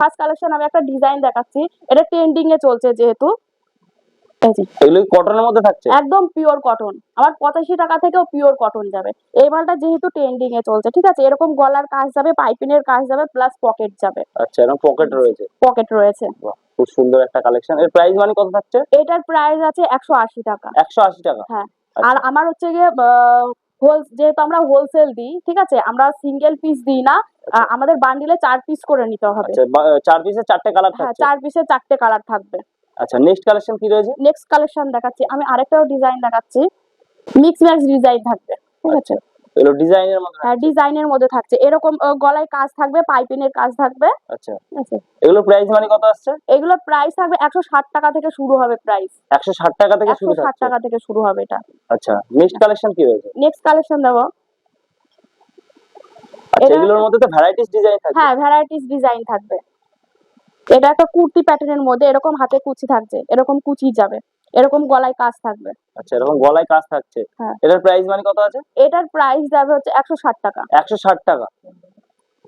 First collection আমি একটা design দেখাচ্ছি। এটা ট্রেন্ডিং এ চলছে যেহেতু। এগুলো কটনের মধ্যে থাকছে? একদম পিওর কটন আমার পঁচাশি টাকা থেকেও পিওর কটন যাবে। এই মালটা যেহেতু ট্রেন্ডিং এ চলছে ঠিক আছে? এরকম গলার কাজ যাবে পাইপিনের কাজ যাবে প্লাস পকেট যাবে। আচ্ছা এরকম পকেট রয়েছে। পকেট রয়েছে। খুব সুন্দর একটা কালেকশন এর প্রাইস মানে কত থাকছে? এটার প্রাইস আছে একশো আশি টাকা। একশো আশি টাকা? হ্যাঁ। আচ্ছা। আর আমার হচ্ছে গিয়ে হোল যেহেতু আমরা হোলসেল দিই ঠিক আছে? আমরা সিঙ্গেল পিস দিই না আমাদের বান্ডিলে চার পিস করে নিতে হবে। আচ্ছা চার পিসে চারটে কালার থাকবে চার পিসে চারটে কালার থাকবে। আচ্ছা নেক্সট কালেকশন কি রয়েছে? নেক্সট কালেকশন দেখাচ্ছি। আমি আরেকটা ডিজাইন দেখাচ্ছি। মিক্স ম্যাক্স ডিজাইন থাকবে ঠিক আছে? এগুলো ডিজাইনের মধ্যে হ্যাঁ ডিজাইনের মধ্যে থাকছে। এরকম গলায় কাজ থাকবে পাইপিনের কাজ থাকবে। আচ্ছা। এগুলো প্রাইস মানে কত আসছে? এগুলো প্রাইস থাকবে একশো ষাট টাকা থেকে শুরু হবে প্রাইস একশো ষাট টাকা থেকে শুরু ষাট থাকছে? টাকা থেকে শুরু হবে এটা। আচ্ছা। নেক্সট কালেকশন কি রয়েছে নেক্সট কালেকশন দেবো। আচ্ছা এগুলোর মধ্যে তো ভ্যারাইটিস ডিজাইন থাকবে। হ্যাঁ ভ্যারাইটিস ডিজাইন থাকবে। এটা একটা কুর্তি প্যাটার্নের মধ্যে এরকম হাতে কুচি থাকছে এরকম কুচি যাবে। এরকম গলায় কাজ থাকবে। আচ্ছা এরকম গলায় কাজ থাকছে। হ্যাঁ। এটার প্রাইস মানে কত আছে? এটার প্রাইস যাবে হচ্ছে একশো ষাট টাকা। একশো ষাট টাকা।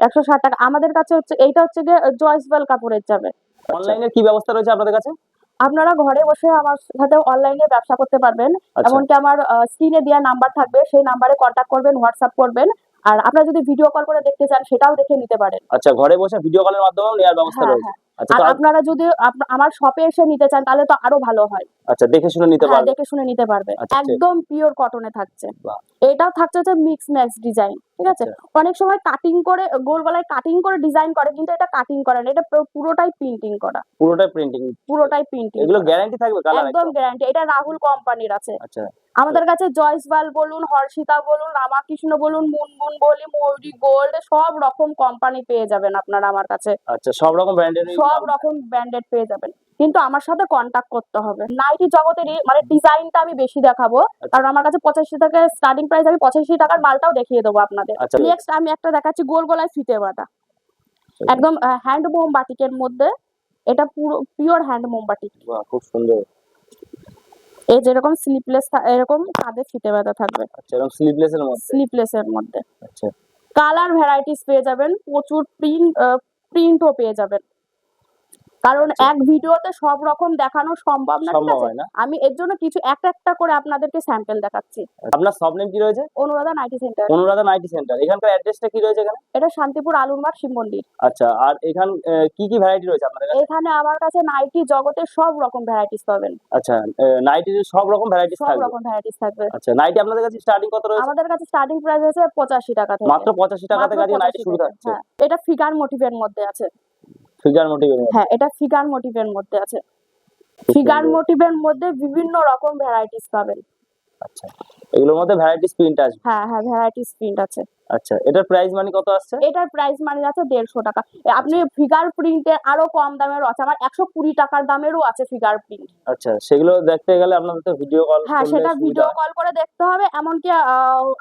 একশো ষাট টাকা। আমাদের কাছে হচ্ছে এইটা হচ্ছে গিয়ে জয়সওয়াল কাপড়ের যাবে। অনলাইনে কি ব্যবস্থা রয়েছে আপনাদের কাছে? আপনারা ঘরে বসে আমার সাথে অনলাইনে ব্যবসা করতে পারবেন। আচ্ছা। এমনকি আমার স্ক্রিনে দেওয়া নাম্বার থাকবে। সেই নাম্বারে কন্ট্যাক্ট করবেন হোয়াটসঅ্যাপ করবেন। আর আপনারা যদি ভিডিও কল করে দেখতে চান সেটাও দেখে নিতে পারেন। আচ্ছা ঘরে বসে ভিডিও কলের মাধ্যমেও নেওয়ার ব্যবস্থা হ্যাঁ, রয়েছে। আচ্ছা আর আপনারা যদি আমার শপে এসে নিতে চান তাহলে তো আরও ভালো হয়। আচ্ছা দেখে শুনে নিতে হ্যাঁ পারবে। দেখে শুনে নিতে পারবে। আচ্ছা, আচ্ছা। একদম পিওর কটনে থাকছে। থাকছে মিক্স ম্যাক্স ডিজাইন ঠিক আছে? আচ্ছা। অনেক সময় কাটিং করে গোল গলায় কাটিং করে ডিজাইন করে কিন্তু এটা কাটিং করে না। এটা পুরোটাই প্রিন্টিং করা। পুরোটাই প্রিন্টিং পুরোটাই প্রিন্টিং এগুলো গ্যারান্টি থাকবে কালার একদম গ্যারান্টি এটা রাহুল কোম্পানির আছে। আচ্ছা। আমাদের কাছে জয়সওয়াল বলুন হর্ষিতা বলুন রামাকৃষ্ণ বলুন মুনমুন বলি মৌরি গোল্ড সব রকম কোম্পানি পেয়ে যাবেন আপনারা আমার কাছে। আচ্ছা সব রকম ব্র্যান্ডের সব রকম ব্র্যান্ডেড পেয়ে যাবেন। কিন্তু আমার সাথে কন্টাক্ট করতে হবে। নাইটি জগতেরই মানে ডিজাইনটা আমি বেশি দেখাবো। কারণ আমার কাছে পঁচাশি টাকা স্টার্টিং প্রাইস আমি পঁচাশি টাকার মালটাও দেখিয়ে দেবো আপনাদের। আচ্ছা। নেক্সট আমি একটা দেখাচ্ছি গোল গলায় ফিতে বাটা একদম হ্যান্ড মোমবাটিকের মধ্যে। এটা পুরো পিওর হ্যান্ড বাহ, খুব সুন্দর। এই যেরকম স্লিপলেস এরকম কাঁধে ফিতে বাটা থাকবে। আচ্ছা এরকম স্লিভলেস এর মধ্যে? স্লিপলেস এর মধ্যে। আচ্ছা। কালার ভ্যারাইটিস পেয়ে যাবেন। প্রচুর প্রিন্ট প্রিন্টও পেয়ে যাবেন। কারণ আচ্ছা। এক ভিডিওতে সব রকম দেখানো সম্ভব না ঠিক আছে? আমি এর জন্য কিছু একটা একটা করে আপনাদেরকে স্যাম্পল দেখাচ্ছি। আপনার সব নেম কি রয়েছে? Anuradha nighty centre. Anuradha nighty centre. এখানকার অ্যাড্রেসটা কি রয়েছে এখানে? এটা শান্তিপুর আলুরমার শিব মন্দির। আচ্ছা আর এখান কি কি ভ্যারাইটি রয়েছে আপনাদের কাছে? এখানে আমার কাছে নাইটি জগতের সব রকম ভ্যারাইটিস পাবেন। আচ্ছা নাইটির সব রকম ভ্যারাইটিস থাকবে? সব রকম ভ্যারাইটিস থাকবে। আচ্ছা নাইটি আপনাদের কাছে স্টার্টিং কত রয়েছে? আমাদের কাছে স্টার্টিং প্রাইস আছে পঁচাশি টাকা থেকে। মাত্র পঁচাশি টাকা থেকে নাইটি শুরু। থাকছে হ্যাঁ। এটা ফিগার মোটিভের মধ্যে আছে। ফিগার মোটিভের মধ্যে? হ্যাঁ এটা ফিগার মোটিভের মধ্যে আছে। ফিগার মোটিভের মধ্যে বিভিন্ন রকম ভ্যারাইটিস পাবেন। আচ্ছা। এগুলোর মধ্যে ভ্যারাইটিস প্রিন্ট আসবে হ্যাঁ হ্যাঁ ভ্যারাইটিস প্রিন্ট আছে। আচ্ছা এটার প্রাইস মানে কত আসছে? এটার প্রাইস মানে আছে দেড়শো টাকা। আপনি ফিগার প্রিন্টের আরও কম দামেরও আছে। আমার একশো কুড়ি টাকার দামেরও আছে ফিগার প্রিন্ট আচ্ছা সেগুলো দেখতে গেলে আপনাদের তো ভিডিও কল হ্যাঁ সেটা ভিডিও কল করে দেখতে হবে। এমনকি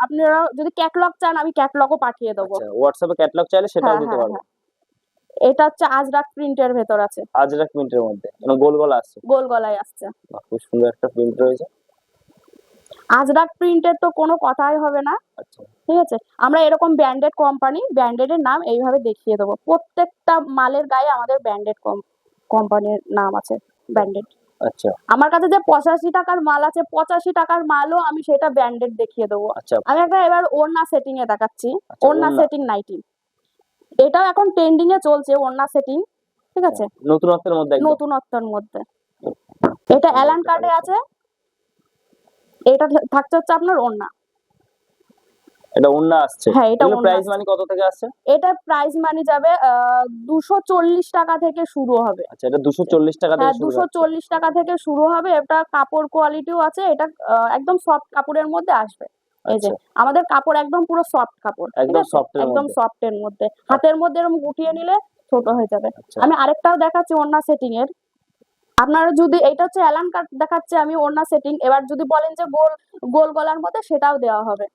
আপনারা যদি ক্যাটলগ চান আমি ক্যাটলগও পাঠিয়ে দেবো। আচ্ছা হোয়াটসঅ্যাপে ক্যাটালগ চাইলে সেটাও হ্যাঁ, দিতে হ্যাঁ, পারব। হ্যাঁ। এটা হচ্ছে আজরাক প্রিন্টের ভেতর আছে। আজরাক প্রিন্টের মধ্যে মানে গোল গোল আসছে। গোল গলায় আসছে। খুব সুন্দর একটা প্রিন্ট রয়েছে। আজরাক প্রিন্টের তো কোনো কথাই হবে না। আচ্ছা। ঠিক আছে? আমরা এরকম ব্র্যান্ডেড কোম্পানি ব্র্যান্ডেড নাম এইভাবে দেখিয়ে দেবো। প্রত্যেকটা মালের গায়ে আমাদের ব্র্যান্ডেড কোম্পানির নাম আছে ব্র্যান্ডেড। আচ্ছা। আমার কাছে যে পঁচাশি টাকার মাল আছে পঁচাশি টাকার মালও আমি সেটা ব্র্যান্ডেড দেখিয়ে দেবো। আচ্ছা। আমি একটা এবার ওড়না সেটিং এ দেখাচ্ছি। আচ্ছা, ওড়না। সেটিং নাইটি এটাও এখন ট্রেন্ডিং এ চলছে ওড়না সেটিং ঠিক আছে? নতুনত্বের মধ্যে নতুনত্বর মধ্যে। এটা অ্যালান কার্ডে আছে। এটা থাকছে হচ্ছে আপনার ওড়না। এটা অন্য আসছে। হ্যাঁ, এটা প্রাইস। মানে কত থেকে আসছে? এটা প্রাইস মানি যাবে দুশো চল্লিশ টাকা থেকে শুরু হবে। আচ্ছা এটা দুশো চল্লিশ টাকা হ্যাঁ থেকে শুরু দুশো হচ্ছে। চল্লিশ টাকা থেকে শুরু হবে। এটা কাপড় কোয়ালিটিও আছে। এটা একদম সফট কাপড়ের মধ্যে আসবে। এই যে আচ্ছা। আমাদের কাপড় একদম পুরো সফট কাপড় একদম এর একদম। সফট এর মধ্যে। হাতের মধ্যে এরকম গুটিয়ে নিলে ছোট হয়ে যাবে। আচ্ছা। আমি আরেকটাও দেখাচ্ছি ওড়না সেটিং এর। আপনারা যদি এটা হচ্ছে অ্যালান কাট দেখাচ্ছে আমি ওড়না সেটিং এবার যদি বলেন যে গোল গোল গলার মধ্যে সেটাও দেওয়া হবে।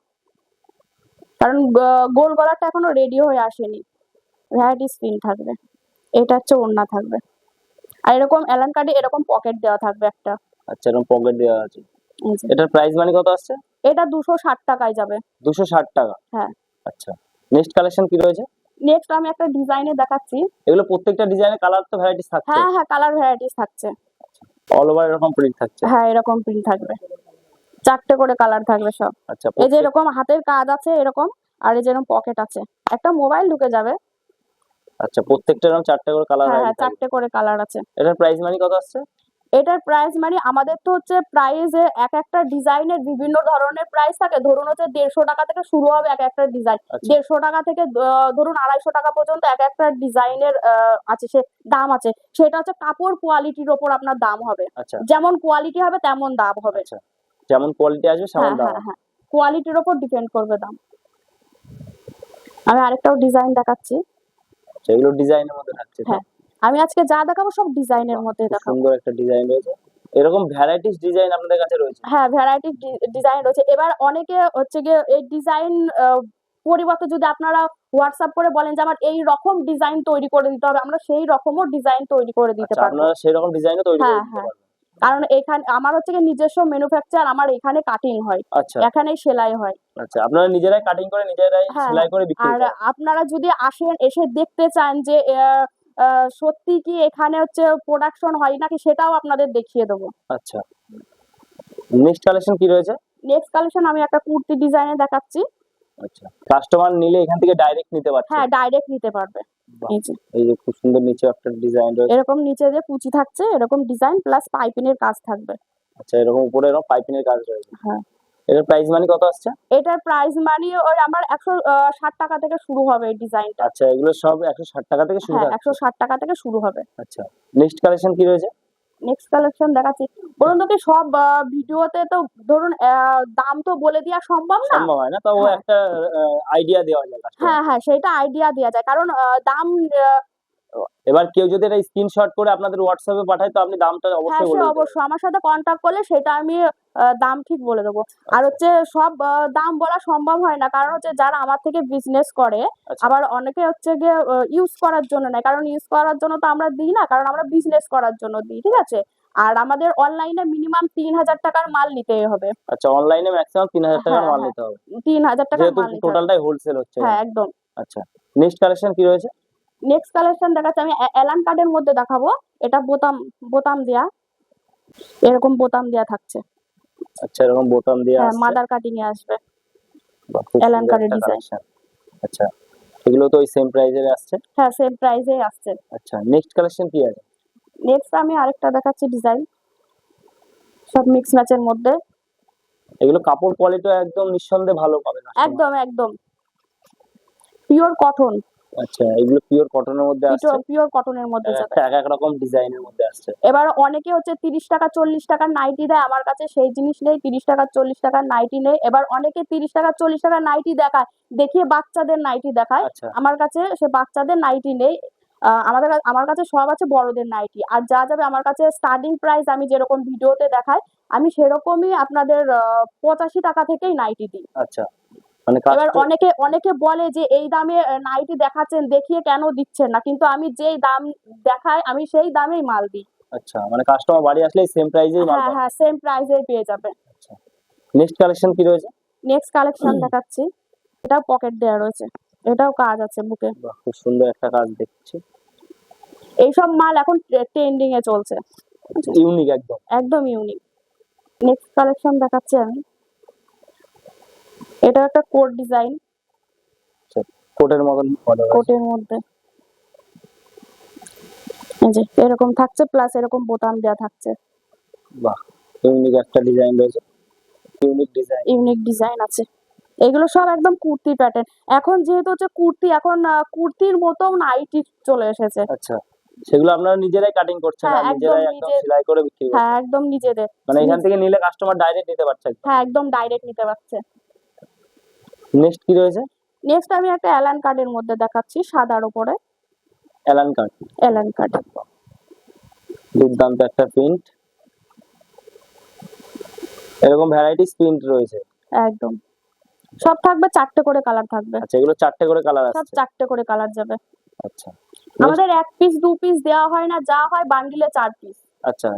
কারণ গোল গলাটা এখনও রেডি হয়ে আসেনি। ভ্যারাইটি স্ক্রিন থাকবে। এটা হচ্ছে ওড়না থাকবে। আর এরকম অ্যালান কার্ডে এরকম পকেট দেওয়া থাকবে একটা। আচ্ছা এরকম পকেট দেওয়া আছে। এটার প্রাইস মানে কত আসছে? এটা দুশো ষাট টাকায় যাবে। দুশো ষাট টাকা? হ্যাঁ। আচ্ছা। নেক্সট কালেকশন কি রয়েছে? নেক্সট আমি একটা ডিজাইনে দেখাচ্ছি। এগুলো প্রত্যেকটা ডিজাইনের কালার তো ভ্যারাইটিস থাকছে? হ্যাঁ হ্যাঁ কালার ভ্যারাইটিস থাকছে। অল ওভার এরকম প্রিন্ট থাকছে? হ্যাঁ এরকম প্রিন্ট থাকবে। চারটে করে কালার থাকবে সব। আচ্ছা এই যে এরকম হাতের কাজ আছে এরকম আর এই যে এরকম পকেট আছে। একটা মোবাইল ঢুকে যাবে। আচ্ছা প্রত্যেকটা এরকম চারটে করে কালার হ্যাঁ হ্যাঁ চারটে করে কালার আছে। এটার প্রাইস মানি কত আসছে? এটার প্রাইস মানে আমাদের তো হচ্ছে প্রাইস এক একটা ডিজাইনের বিভিন্ন ধরনের প্রাইস থাকে। ধরুন হচ্ছে দেড়শো টাকা থেকে শুরু হবে এক একটা ডিজাইন আচ্ছা। দেড়শো টাকা থেকে ধরুন আড়াইশো টাকা পর্যন্ত এক একটা ডিজাইনের আছে সে দাম আছে। সেটা হচ্ছে কাপড় কোয়ালিটির ওপর আপনার দাম হবে। আচ্ছা। যেমন কোয়ালিটি হবে তেমন দাম হবে। আচ্ছা। যেমন কোয়ালিটি আসবে হ্যাঁ দাম হ্যাঁ হ্যাঁ। কোয়ালিটির ওপর ডিপেন্ড করবে দাম। আমি আরেকটাও ডিজাইন দেখাচ্ছি। এগুলো ডিজাইনের মধ্যে থাকছে হ্যাঁ, আমি আজকে যা দেখাবো সব ডিজাইনের মধ্যে দেখাবো। সুন্দর একটা ডিজাইন রয়েছে। এরকম ভ্যারাইটিস ডিজাইন আপনাদের কাছে রয়েছে? হ্যাঁ ভ্যারাইটি ডিজাইন রয়েছে। এবার অনেকে হচ্ছে গিয়ে এই ডিজাইন পরিবর্তে যদি আপনারা হোয়াটসঅ্যাপ করে বলেন যে আমার এই রকম ডিজাইন তৈরি করে দিতে হবে আমরা সেই রকমও ডিজাইন তৈরি করে দিতে আচ্ছা পারব। আপনারা সেই রকম ডিজাইনও তৈরি করে হ্যাঁ, দিতে হ্যাঁ। পারবেন। কারণ এখানে আমার হচ্ছে গিয়ে নিজস্ব ম্যানুফ্যাকচার আমার এখানে কাটিং হয়। আচ্ছা। এখানেই সেলাই হয়। আচ্ছা আপনারা নিজেরাই কাটিং করে নিজেরাই হ্যাঁ, সেলাই করে বিক্রি আর আপনারা যদি আসেন এসে দেখতে চান যে সত্যি কি এখানে হচ্ছে প্রোডাকশন হয় নাকি সেটাও আপনাদের দেখিয়ে দেবো। আচ্ছা। নেক্সট কালেকশন কি রয়েছে? নেক্সট কালেকশন আমি একটা কুর্তি ডিজাইনে দেখাচ্ছি। আচ্ছা। কাস্টমার নিলে এখান থেকে ডাইরেক্ট নিতে পারবে হ্যাঁ ডাইরেক্ট নিতে পারবে। এই যে। খুব সুন্দর নিচে একটা ডিজাইন রয়েছে। এরকম নিচে যে কুচি থাকছে এরকম ডিজাইন প্লাস পাইপিনের কাজ থাকবে। আচ্ছা এরকম উপরে এরকম পাইপিং এর কাজ রয়েছে। হ্যাঁ। এটার প্রাইস মানি কত আসছে? এটার প্রাইস মানে ওই আমার একশো ষাট টাকা থেকে শুরু হবে এই ডিজাইনটা আচ্ছা এগুলো সব একশো ষাট টাকা থেকে শুরু হ্যাঁ থাকছে একশো ষাট টাকা থেকে শুরু হবে। আচ্ছা নেক্সট কালেকশন কি রয়েছে? নেক্সট কালেকশন দেখাচ্ছি। বলুন তো সব ভিডিওতে তো ধরুন দাম তো বলে দেওয়া সম্ভব না? সম্ভব হয় না তাও হ্যাঁ। একটা আইডিয়া দেওয়া যায় হ্যাঁ হ্যাঁ সেটা আইডিয়া দেওয়া যায়। কারণ দাম এবার কেউ যদি এটা স্ক্রিনশট করে আপনাদের হোয়াটসঅ্যাপে পাঠায় তো আপনি দামটা হ্যাঁ অবশ্যই বলে অবশ্যই। আমার সাথে কন্টাক্ট করলে সেটা আমি দাম ঠিক বলে দেবো। আর হচ্ছে সব দাম বলা সম্ভব হয় না। কারণ হচ্ছে যারা আমার থেকে বিজনেস করে আচ্ছা। আবার অনেকে হচ্ছে গিয়ে ইউজ করার জন্য নেয়। কারণ ইউজ করার জন্য তো আমরা দিই না কারণ আমরা বিজনেস করার জন্য দিই ঠিক আছে? আর আমাদের অনলাইনে মিনিমাম তিন হাজার টাকার মাল নিতে হবে। আচ্ছা অনলাইনে ম্যাক্সিমাম তিন হাজার টাকার হ্যাঁ, মাল হ্যাঁ। নিতে হবে। তিন হাজার টাকার মাল নিতে হবে। টোটালটাই হোলসেল হচ্ছে। হ্যাঁ একদম। আচ্ছা। নেক্সট কালেকশন কি রয়েছে? নেক্সট কালেকশন দেখাচ্ছি। আমি অ্যালান কার্ডের মধ্যে দেখাবো। এটা বোতাম বোতাম দেয়া। এরকম বোতাম দেয়া থাকছে। আচ্ছা এরকম বোতাম দিয়ে হ্যাঁ মাদার কাটিং এ আসবে। design। collection। আচ্ছা এগুলো তো ওই সেম প্রাইজের আসছে? হ্যাঁ সেম প্রাইসেই আসছে। আচ্ছা নেক্সট কালেকশন কি আছে? নেক্সট আমি আরেকটা দেখাচ্ছি ডিজাইন সব মিক্স ম্যাচের মধ্যে। এগুলো কাপড় কোয়ালিটি একদম নিঃসন্দেহে ভালো পাবে customer। একদম একদম। পিওর কটন আচ্ছা এগুলো পিওর কটনের মধ্যে আসছে? পিওর কটনের মধ্যে যাবে। এক এক রকম ডিজাইনের মধ্যে আসছে। এবার অনেকে হচ্ছে তিরিশ টাকা চল্লিশ টাকার নাইটি দেয় আমার কাছে সেই জিনিস নেই তিরিশ টাকা চল্লিশ টাকার নাইটি নেই। এবার অনেকে তিরিশ টাকা চল্লিশ টাকার নাইটি দেখায় দেখিয়ে বাচ্চাদের নাইটি দেখায়। আচ্ছা। আমার কাছে সে বাচ্চাদের নাইটি নেই। আমাদের আমার কাছে সব আছে বড়দের নাইটি আর যা যাবে আমার কাছে স্টার্টিং প্রাইস আমি যেরকম ভিডিওতে দেখাই আমি সেরকমই আপনাদের পঁচাশি টাকা থেকেই নাইটি দিই। আচ্ছা। মানে এবার অনেকে অনেকে বলে যে এই দামে নাইটি দেখাচ্ছেন দেখিয়ে কেন দিচ্ছেন না? কিন্তু আমি যেই দাম দেখাই আমি সেই দামেই মাল দিই। আচ্ছা মানে কাস্টমার বাড়ি আসলে সেম প্রাইজেই মাল হ্যাঁ হ্যাঁ সেম প্রাইসেই পেয়ে যাবে। নেক্সট কালেকশন কি রয়েছে? নেক্সট কালেকশন দেখাচ্ছি। এটাও পকেট দেওয়া রয়েছে। এটাও কাজ আছে বুকে। খুব সুন্দর একটা কাজ দেখছি। এইসব মাল এখন ট্রেন্ডিং এ চলছে। ইউনিক একদম। একদম ইউনিক নেক্সট কালেকশন দেখাচ্ছি আমি। এটা একটা কোট ডিজাইন। কোটের মতন কোটের মধ্যে। এই যে এরকম থাকছে প্লাস এরকম বোতাম দেওয়া থাকছে। বাহ ইউনিক একটা ডিজাইন রয়েছে। ইউনিক ডিজাইন ইউনিক ডিজাইন আছে। এগুলো সব একদম কুর্তি প্যাটার্ন এখন যেহেতু হচ্ছে কুর্তি এখন কুর্তির মতো নাইটি চলে এসেছে। আচ্ছা সেগুলো আপনারা নিজেরাই কাটিং করছেন হ্যাঁ, আর নিজেরাই একদম সেলাই করে বিক্রি করছেন। হ্যাঁ একদম নিজেদের। মানে এখান থেকে নিলে কাস্টমার ডাইরেক্ট নিতে পারছে হ্যাঁ একদম ডাইরেক্ট নিতে পারছে। নেক্সট কি রয়েছে? নেক্সট আমি একটা অ্যালান কার্ডের মধ্যে দেখাচ্ছি সাদার উপরে। অ্যালান কার্ড অ্যালান কার্ড দুর্দান্ত একটা প্রিন্ট এরকম ভ্যারাইটিস প্রিন্ট রয়েছে। একদম। সব থাকবে চারটে করে কালার থাকবে। আচ্ছা এগুলো চারটে করে কালার আছে সব চারটে করে কালার যাবে। আচ্ছা। আমাদের এক পিস দু পিস দেওয়া হয় না যা হয় বান্ডিলে চার পিস আচ্ছা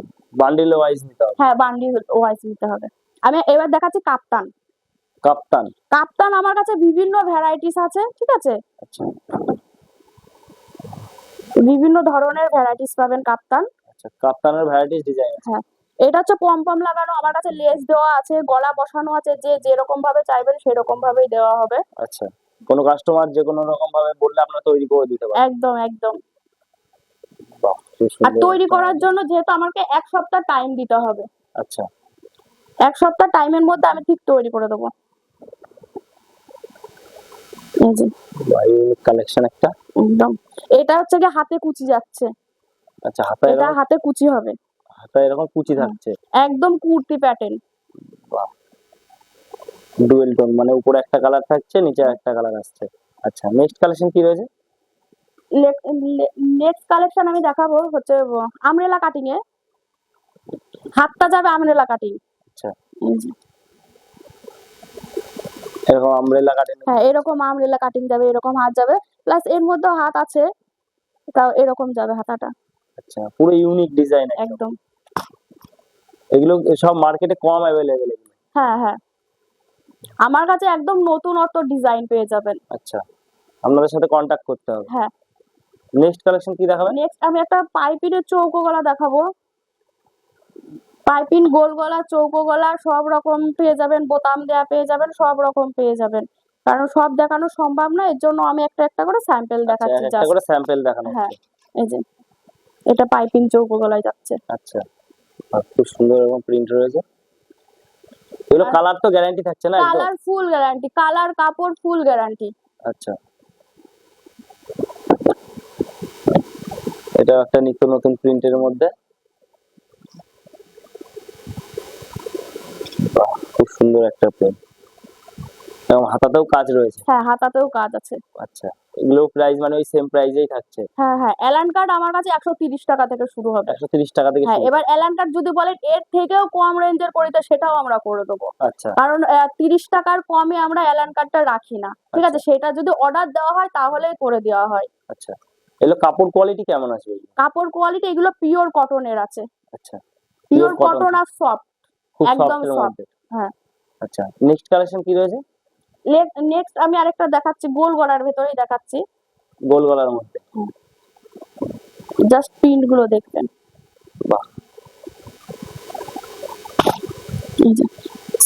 বান্ডিল ওয়াইজ নিতে হবে। হ্যাঁ বান্ডিল ওয়াইজ নিতে হবে। আমি এবার দেখাচ্ছি কাপ্তান। কাপ্তান। কাপ্তান আমার কাছে বিভিন্ন ভ্যারাইটিস আছে ঠিক আছে? আচ্ছা। বিভিন্ন ধরনের ভ্যারাইটিস পাবেন কাপ্তান। আচ্ছা কাপ্তানের ভ্যারাইটিস ডিজাইন আছে। এটা হচ্ছে পম পম লাগানো আমার কাছে লেস দেওয়া আছে গলা বসানো আছে যে যেরকম ভাবে চাইবেন সেরকম ভাবেই দেওয়া হবে। আচ্ছা কোনো কাস্টমার যে কোনো রকম ভাবে বললে আপনারা তৈরি করে দিতে পারেন। একদম একদম। আর তৈরি করার জন্য যেহেতু আমাকে এক সপ্তাহ টাইম দিতে হবে। আচ্ছা। এক সপ্তাহ টাইমের মধ্যে আমি ঠিক তৈরি করে দেবো। এই যে। ইউনিক কালেকশন একটা? একদম। এটা হচ্ছে কি হাতে কুচি যাচ্ছে। আচ্ছা হাতা এটা হাতে কুচি হবে। হাতা এরকম কুচি থাকছে? একদম কুর্তি প্যাটার্ন ডুয়েল টোন মানে উপরে একটা কালার থাকছে নিচে একটা কালার আসছে। আচ্ছা নেক্সট কালেকশন কি রয়েছে? নেক্সট কালেকশন আমি দেখাবো হচ্ছে আমরেলা কাটিং এ। হাতটা যাবে আমরেলা কাটিং আচ্ছা। এরকম আমব্রেলা কাটেন হ্যাঁ এরকম আমরেলা কাটিং যাবে এরকম হাত যাবে। প্লাস এর মধ্যেও হাত আছে তাও এরকম যাবে হাতাটা। আচ্ছা পুরো ইউনিক ডিজাইন একদম। এগুলো সব মার্কেটে কম অ্যাভেলেবেল হ্যাঁ হ্যাঁ। আমার কাছে একদম নতুনত্ব ডিজাইন পেয়ে যাবেন। আচ্ছা আপনাদের সাথে কন্ট্যাক্ট করতে হবে। হ্যাঁ। নেক্সট কালেকশন কি দেখাবেন? নেক্সট আমি একটা পাইপিনের চৌকো গলা দেখাবো। পাইপিন গোল গলা চৌকো গলা সব রকম পেয়ে যাবেন বোতাম দেয়া পেয়ে যাবেন সব রকম পেয়ে যাবেন। কারণ সব দেখানো সম্ভব না এর জন্য আমি একটা একটা করে স্যাম্পল আচ্ছা দেখাচ্ছি একটা করে স্যাম্পল দেখানো হ্যাঁ এই যে এটা পাইপিং চৌকো গলায় যাচ্ছে। আচ্ছা খুব সুন্দর এবং প্রিন্ট রয়েছে। এগুলো কালার তো গ্যারান্টি থাকছে না কালার ফুল গ্যারান্টি কালার কাপড় ফুল গ্যারান্টি আচ্ছা। এটা একটা নিত্য নতুন প্রিন্টের মধ্যে। খুব সুন্দর একটা প্রিন্ট এবং হাতাতেও কাজ রয়েছে। হ্যাঁ হাতাতেও কাজ আছে। আচ্ছা এগুলো প্রাইস মানে ওই সেম প্রাইসেই থাকছে। হ্যাঁ হ্যাঁ অ্যালান কার্ড আমার কাছে একশো তিরিশ টাকা থেকে শুরু হবে। একশো তিরিশ টাকা থেকে হ্যাঁ এবার অ্যালান কার্ড যদি বলেন এর থেকেও কম রেঞ্জের করিতে সেটাও আমরা করে দেবো। আচ্ছা। কারণ তিরিশ টাকার কমে আমরা অ্যালান কার্ডটা রাখি না। ঠিক আছে সেটা যদি অর্ডার দেওয়া হয় তাহলেই করে দেওয়া হয়। আচ্ছা এগুলো কাপড় কোয়ালিটি কেমন আছে? কাপড় কোয়ালিটি এগুলো পিওর কটনের আছে। আচ্ছা পিওর কটন আর সফট খুব একদম সফটের হ্যাঁ। আচ্ছা নেক্সট কালেকশন কি রয়েছে? নেক্সট আমি আরেকটা দেখাচ্ছি গোল গলার ভেতরেই দেখাচ্ছি। গোল গলার মধ্যে। জাস্ট প্রিন্টগুলো দেখবেন। বাহ।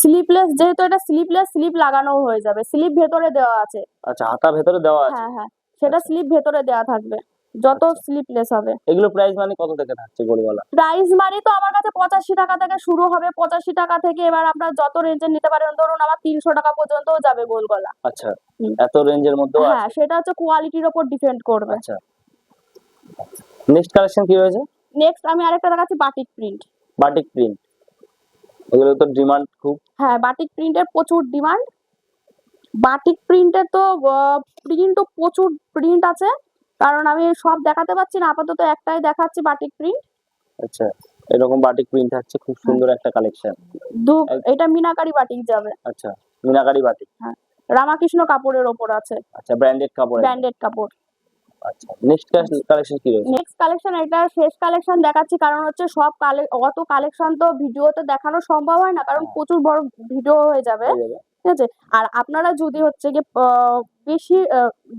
স্লিপলেস যেহেতু এটা স্লিপলেস স্লিপ লাগানো হয়ে যাবে। স্লিপ ভেতরে দেওয়া আছে। আচ্ছা হাতা ভেতরে দেওয়া আছে। হ্যাঁ হ্যাঁ। সেটা স্লিপ ভেতরে দেওয়া থাকবে। যত। স্লিপলেস হবে। এগুলো প্রাইস মানে কত থেকে থাকছে গোল গলা প্রাইস মানে তো আমার কাছে পঁচাশি টাকা থেকে শুরু হবে। পঁচাশি টাকা থেকে এবার আপনার যত রেঞ্জের নিতে পারেন ধরুন আমার তিনশো টাকা পর্যন্তও যাবে গোল গলা আচ্ছা এত রেঞ্জের মধ্যে হ্যাঁ সেটা হচ্ছে কোয়ালিটির ওপর ডিপেন্ড করবে। আচ্ছা। নেক্সট কালেকশন কি রয়েছে নেক্সট আমি আরেকটা দেখাচ্ছি বাটিক প্রিন্ট বাটিক প্রিন্ট এগুলো তো ডিমান্ড খুব। হ্যাঁ বাটিক প্রিন্টের প্রচুর ডিমান্ড বাটিক প্রিন্টের তো প্রিন্ট তো প্রচুর প্রিন্ট আছে। কারণ আমি সব দেখাতে পারছি না আপাতত একটাই দেখাচ্ছি বাটিক প্রিন্ট আচ্ছা এরকম বাটিক প্রিন্ট থাকছে খুব সুন্দর একটা কালেকশন দু এটা মিনাকারি বাটিক যাবে। আচ্ছা মিনাকারি বাটিক হ্যাঁ রামাকৃষ্ণ কাপড়ের ওপর আছে। আচ্ছা ব্র্যান্ডেড কাপড়। ব্র্যান্ডেড কাপড়। আচ্ছা নেক্সট কালেকশন কি রয়েছে? নেক্সট কালেকশন এটা শেষ কালেকশন দেখাচ্ছি কারণ হচ্ছে সব অত কালেকশন তো ভিডিওতে দেখানো সম্ভব হয় না কারণ হ্যাঁ। প্রচুর বড় ভিডিও হয়ে যাবে। ঠিক আছে? আর আপনারা যদি হচ্ছে গিয়ে বেশি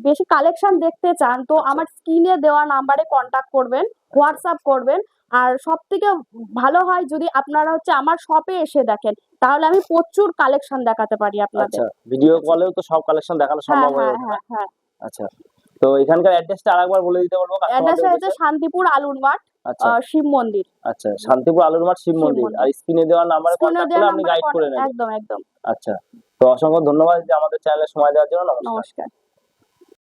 বেশি কালেকশন দেখতে চান তো আচ্ছা। আমার স্ক্রিনে দেওয়া নাম্বারে কন্ট্যাক্ট করবেন হোয়াটসঅ্যাপ করবেন। আর সব থেকে ভালো হয় যদি আপনারা হচ্ছে আমার শপে এসে দেখেন তাহলে আমি প্রচুর কালেকশন দেখাতে পারি আপনাদের। আচ্ছা ভিডিও কলেও তো সব কালেকশন দেখানো হ্যাঁ সম্ভব হয়ে। হ্যাঁ হ্যাঁ। আচ্ছা। তো এখানকার অ্যাড্রেসটা আরেকবার বলে দিতে পারব? অ্যাড্রেসটা হচ্ছে শান্তিপুর আলুর মাঠ আচ্ছা। শিব মন্দির। আচ্ছা শান্তিপুর আলুর মাঠ শিব মন্দির। আর স্ক্রিনে দেওয়া নাম্বারে কন্টাক্ট কন্ট্যাক্ট করলে আপনি গাইড করে নেবেন। একদম একদম। আচ্ছা তো অসংখ্য ধন্যবাদ যে আমাদের চ্যানেলে সময় দেওয়ার জন্য। নমস্কার।